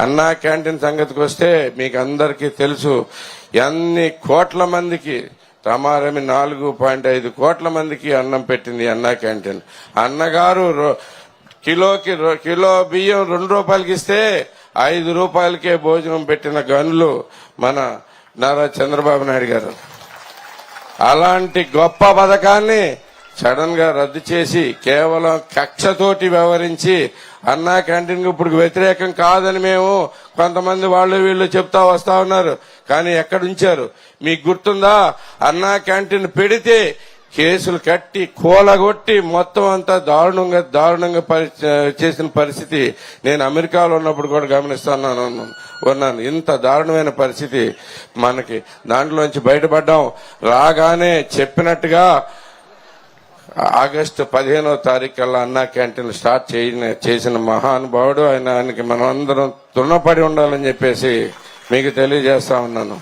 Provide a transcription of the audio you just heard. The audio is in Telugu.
అన్నా క్యాంటీన్ సంగతికి వస్తే మీకు అందరికీ తెలుసు ఎన్ని కోట్ల మందికి తమారమి నాలుగు పాయింట్ ఐదు కోట్ల మందికి అన్నం పెట్టింది అన్నా క్యాంటీన్. అన్నగారు రో- కిలోకి కిలో బియ్యం రెండు రూపాయలకి ఇస్తే ఐదు రూపాయలకే భోజనం పెట్టిన గనులు మన నారా చంద్రబాబు నాయుడు గారు. అలాంటి గొప్ప పథకాన్ని సడన్గా రద్దు చేసి కేవలం కక్షతోటి వ్యవహరించి అన్నా క్యాంటీన్ ఇప్పుడు వ్యతిరేకం కాదని మేము కొంతమంది వాళ్ళు వీళ్ళు చెప్తా వస్తా ఉన్నారు. కానీ ఎక్కడ ఉంచారు? మీకు గుర్తుందా? అన్నా క్యాంటీన్ పెడితే కేసులు కట్టి కూలగొట్టి మొత్తం అంతా దారుణంగా దారుణంగా పరి- చేసిన పరిస్థితి నేను అమెరికాలో ఉన్నప్పుడు కూడా గమనిస్తున్నాను. ఉన్నాను. ఇంత దారుణమైన పరిస్థితి మనకి దాంట్లోంచి బయటపడ్డాం. రాగానే చెప్పినట్టుగా ఆగస్టు పదిహేనో తారీఖుల్లా అన్నా క్యాంటీన్ స్టార్ట్ చేయన చేసిన మహానుభావుడు. ఆయన ఆయనకి మనం అందరం తృణపడి ఉండాలని చెప్పేసి మీకు తెలియజేస్తా ఉన్నాను.